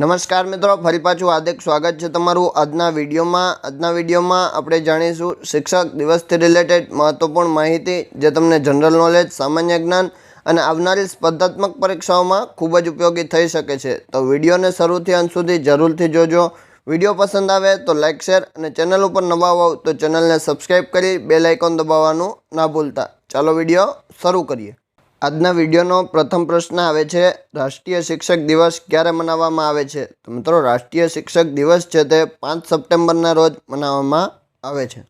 નમસ્કાર મિત્રો, ફરી પાછું હાર્દિક સ્વાગત છે તમારું આજના વિડીયોમાં. આજના વિડીયોમાં આપણે જાણીશું શિક્ષક દિવસથી રિલેટેડ મહત્વપૂર્ણ માહિતી જે તમને જનરલ નોલેજ સામાન્ય જ્ઞાન અને આવનારી સ્પર્ધાત્મક પરીક્ષાઓમાં ખૂબ જ ઉપયોગી થઈ શકે છે. તો વિડીયોને શરૂથી અંત સુધી જરૂરથી જોજો. વીડિયો પસંદ આવે તો લાઇક શેર અને ચેનલ ઉપર નવા હોવ તો ચેનલને સબસ્ક્રાઈબ કરી બેલ આઇકોન દબાવવાનું ના ભૂલતા. ચાલો વીડિયો શરૂ કરીએ. આજના વિડીયોનો પ્રથમ પ્રશ્ન આવે છે, રાષ્ટ્રીય શિક્ષક દિવસ ક્યારે મનાવવામાં આવે છે? તો મિત્રો, રાષ્ટ્રીય શિક્ષક દિવસ છે તે પાંચ સપ્ટેમ્બરના રોજ મનાવવામાં આવે છે.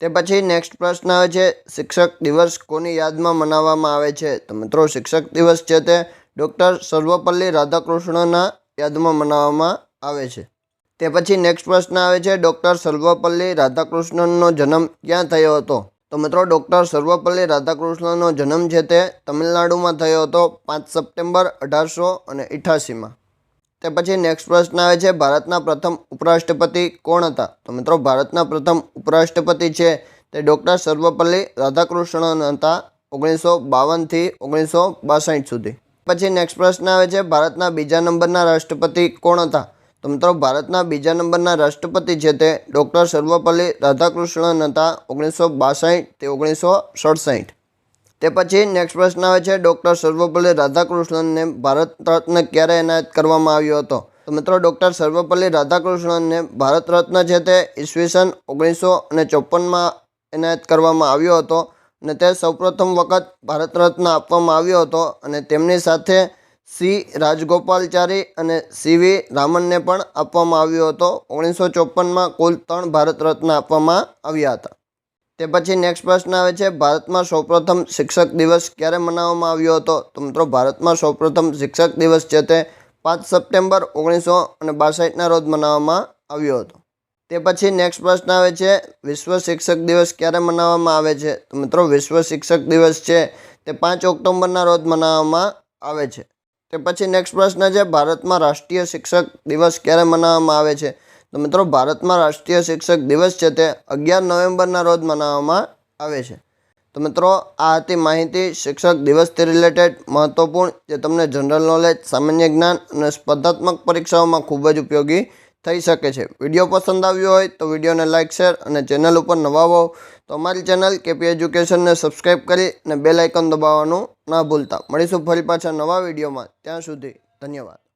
તે પછી નેક્સ્ટ પ્રશ્ન આવે છે, શિક્ષક દિવસ કોની યાદમાં મનાવવામાં આવે છે? તો મિત્રો, શિક્ષક દિવસ છે તે ડૉક્ટર સર્વપલ્લી રાધાકૃષ્ણના યાદમાં મનાવવામાં આવે છે. તે પછી નેક્સ્ટ પ્રશ્ન આવે છે, ડૉક્ટર સર્વપલ્લી રાધાકૃષ્ણનનો જન્મ ક્યાં થયો હતો? તો મિત્રો, ડૉક્ટર સર્વપલ્લી રાધાકૃષ્ણનો જન્મ છે તે તમિલનાડુમાં થયો હતો પાંચ સપ્ટેમ્બર અઢારસો અને ઇઠાસીમાં તે પછી નેક્સ્ટ પ્રશ્ન આવે છે, ભારતના પ્રથમ ઉપરાષ્ટ્રપતિ કોણ હતા? તો મિત્રો, ભારતના પ્રથમ ઉપરાષ્ટ્રપતિ છે તે ડૉક્ટર સર્વપલ્લી રાધાકૃષ્ણન હતા ઓગણીસો બાવનથી ઓગણીસો બાસઠ સુધી. પછી નેક્સ્ટ પ્રશ્ન આવે છે, ભારતના બીજા નંબરના રાષ્ટ્રપતિ કોણ હતા? તો મિત્રો ભારતના બીજા નંબરના રાષ્ટ્રપતિ છે તે ડૉક્ટર સર્વપલ્લી રાધાકૃષ્ણન હતા ઓગણીસો બાસઠ તે ઓગણીસો સડસઠ. તે પછી નેક્સ્ટ પ્રશ્ન આવે છે, ડૉક્ટર સર્વપલ્લી રાધાકૃષ્ણનને ભારત રત્ન ક્યારે એનાયત કરવામાં આવ્યો હતો? તો મિત્રો ડૉક્ટર સર્વપલ્લી રાધાકૃષ્ણનને ભારત રત્ન છે તે ઈસવીસન ઓગણીસો અને ચોપનમાં એનાયત કરવામાં આવ્યો હતો અને તે સૌપ્રથમ વખત ભારત રત્ન આપવામાં આવ્યો હતો અને તેમની સાથે સી રાજગોપાલચારી અને સીવી રામનને પણ આપવામાં આવ્યો હતો. ઓગણીસો ચોપનમાં કુલ ત્રણ ભારત રત્ન આપવામાં આવ્યા હતા. તે પછી નેક્સ્ટ પ્રશ્ન આવે છે, ભારતમાં સૌપ્રથમ શિક્ષક દિવસ ક્યારે મનાવવામાં આવ્યો હતો? તો મિત્રો, ભારતમાં સૌપ્રથમ શિક્ષક દિવસ છે તે પાંચ સપ્ટેમ્બર ઓગણીસો અને બાસઠના રોજ મનાવવામાં આવ્યો હતો. તે પછી નેક્સ્ટ પ્રશ્ન આવે છે, વિશ્વ શિક્ષક દિવસ ક્યારે મનાવવામાં આવે છે? તો મિત્રો, વિશ્વ શિક્ષક દિવસ છે તે પાંચ ઓક્ટોબરના રોજ મનાવવામાં આવે છે. તે પછી નેક્સ્ટ પ્રશ્ન છે, ભારતમાં રાષ્ટ્રીય શિક્ષક દિવસ ક્યારે મનાવવામાં આવે છે? તો મિત્રો, ભારતમાં રાષ્ટ્રીય શિક્ષક દિવસ છે તે અગિયાર નવેમ્બરના રોજ મનાવવામાં આવે છે. તો મિત્રો, આ હતી માહિતી શિક્ષક દિવસથી રિલેટેડ મહત્ત્વપૂર્ણ જે તમને જનરલ નોલેજ સામાન્ય જ્ઞાન અને સ્પર્ધાત્મક પરીક્ષાઓમાં ખૂબ જ ઉપયોગી થઈ શકે છે. વીડિયો પસંદ આવ્યો હોય તો વિડીયોને લાઇક શેર અને ચેનલ ઉપર નવા હોવ તો અમારી ચેનલ કેપી એજ્યુકેશનને સબસ્ક્રાઈબ કરી અને બેલ આઇકન દબાવવાનું ના ભૂલતા. મળીશું ફરી પાછા નવા વિડીયોમાં. ત્યાં સુધી ધન્યવાદ.